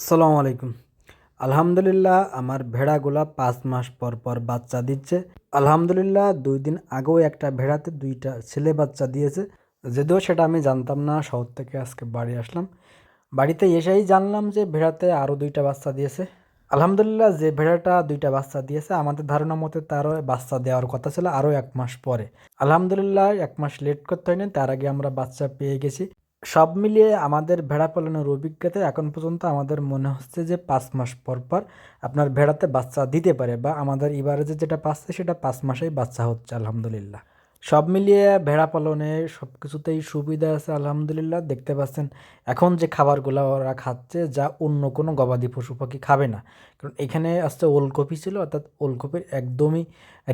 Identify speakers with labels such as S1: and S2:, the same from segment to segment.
S1: আসসালামু আলাইকুম। আলহামদুলিল্লাহ, আমার ভেড়াগুলা পাঁচ মাস পর পর বাচ্চা দিচ্ছে। আলহামদুলিল্লাহ, দুই দিন আগেও একটা ভেড়াতে দুইটা ছেলে বাচ্চা দিয়েছে। যদিও সেটা আমি জানতাম না, শহর থেকে আজকে বাড়ি আসলাম। বাড়িতে এসেই জানলাম যে ভেড়াতে আরও দুইটা বাচ্চা দিয়েছে। আলহামদুলিল্লাহ, যে ভেড়াটা দুইটা বাচ্চা দিয়েছে, আমাদের ধারণা মতে তারও বাচ্চা দেওয়ার কথা ছিল আরও এক মাস পরে। আলহামদুলিল্লাহ, এক মাস লেট করতে হয়নি, তার আগে আমরা বাচ্চা পেয়ে গেছি। সব মিলিয়ে আমাদের ভেড়া পালনের অভিজ্ঞতা এখন পর্যন্ত আমাদের মনে হচ্ছে যে পাঁচ মাস পর পর আপনার ভেড়াতে বাচ্চা দিতে পারে বা আমাদের এবারে যে যেটা পাচ্ছে সেটা পাঁচ মাসেই বাচ্চা হচ্ছে, আলহামদুলিল্লাহ। সব মিলিয়ে ভেড়া পালনে সব কিছুতেই সুবিধা আছে, আলহামদুলিল্লাহ। দেখতে পাচ্ছেন, এখন যে খাবারগুলো ওরা খাচ্ছে যা অন্য কোনো গবাদি পশু পাখি খাবে না। কারণ এখানে আসছে ওলকপি ছিল, অর্থাৎ ওলকপির একদমই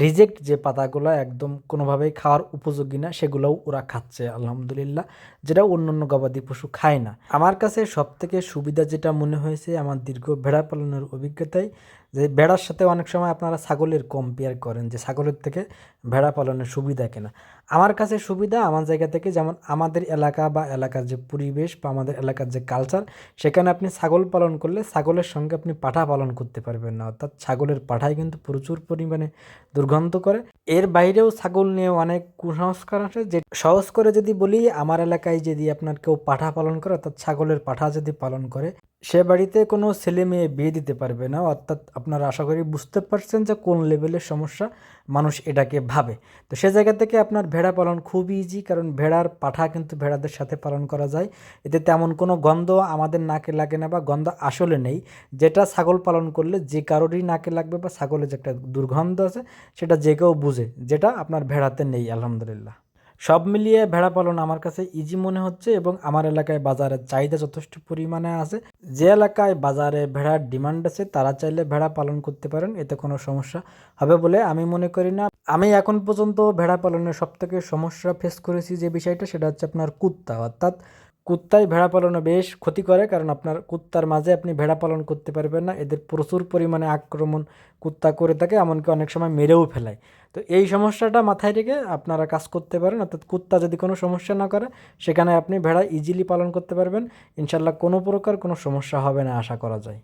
S1: রিজেক্ট যে পাতাগুলো একদম কোনোভাবেই খাওয়ার উপযোগী না, সেগুলোও ওরা খাচ্ছে, আলহামদুলিল্লাহ। যেটা অন্য অন্য গবাদি পশু খায় না। আমার কাছে সব থেকে সুবিধা যেটা মনে হয়েছে, আমার দীর্ঘ ভেড়া পালনের অভিজ্ঞতায় যে ভেড়ার সাথে অনেক সময় আপনারা ছাগলের কম্পেয়ার করেন যে ছাগলের থেকে ভেড়া পালনের সুবিধা কেনা। আমার কাছে সুবিধা আমার জায়গা থেকে যেমন আমাদের এলাকা বা এলাকার যে পরিবেশ বা আমাদের এলাকার যে কালচার সেখানে আপনি ছাগল পালন করলে ছাগলের সঙ্গে আপনি পাঠা পালন করতে পারবেন না। অর্থাৎ ছাগলের পাঠায় কিন্তু প্রচুর পরিমাণে দুর্গন্ধ করে। এর বাইরেও ছাগল নিয়ে অনেক কুসংস্কার আছে যে সহজ করে যদি বলি, আমার এলাকায় যদি আপনার কেউ পাঠা পালন করে, অর্থাৎ ছাগলের পাঠা যদি পালন করে সে বাড়িতে কোনো ছেলে মেয়ে বিয়ে দিতে পারবে না, অর্থাৎ আপনারা আশা করি বুঝতে পারছেন যে কোন লেভেলের সমস্যা মানুষ এটাকে ভাবে। তো সে জায়গা থেকে আপনার ভেড়া পালন খুব ইজি কারণ ভেড়ার পাঠা কিন্তু ভেড়াদের সাথে পালন করা যায়। এতে তেমন কোনো গন্ধ আমাদের নাকে লাগে না বা গন্ধ আসলে নেই। যেটা ছাগল পালন করলে যে কারোরই নাকে লাগবে বা ছাগলের যে একটা দুর্গন্ধ আছে, সেটা যে কেউ বুঝে, যেটা আপনার ভেড়াতে নেই, আলহামদুলিল্লাহ। সব মিলিয়ে ভেড়া পালন আমার কাছে ইজি মনে হচ্ছে এবং আমার এলাকায় বাজারের চাহিদা যথেষ্ট পরিমাণে আছে। যে এলাকায় বাজারে ভেড়ার ডিমান্ড আছে, তারা চাইলে ভেড়া পালন করতে পারেন, এতে কোনো সমস্যা হবে বলে আমি মনে করি না। আমি এখন পর্যন্ত ভেড়া পালনের সব থেকে সমস্যা ফেস করেছি যে বিষয়টা, সেটা হচ্ছে আপনার কুত্তা। অর্থাৎ কুত্তায় ভেড়া পালনে বেশ ক্ষতি করে, কারণ আপনার কুত্তার মাঝে আপনি ভেড়া পালন করতে পারবেন না। এদের প্রচুর পরিমাণে আক্রমণ কুত্তা করে থাকে, এমনকি অনেক সময় মেরেও ফেলায়। তো এই সমস্যাটা মাথায় রেখে আপনারা কাজ করতে পারেন। অর্থাৎ কুত্তা যদি কোনো সমস্যা না করে, সেখানে আপনি ভেড়া ইজিলি পালন করতে পারবেন। ইনশাল্লাহ কোনো প্রকার কোনো সমস্যা হবে না, আশা করা যায়।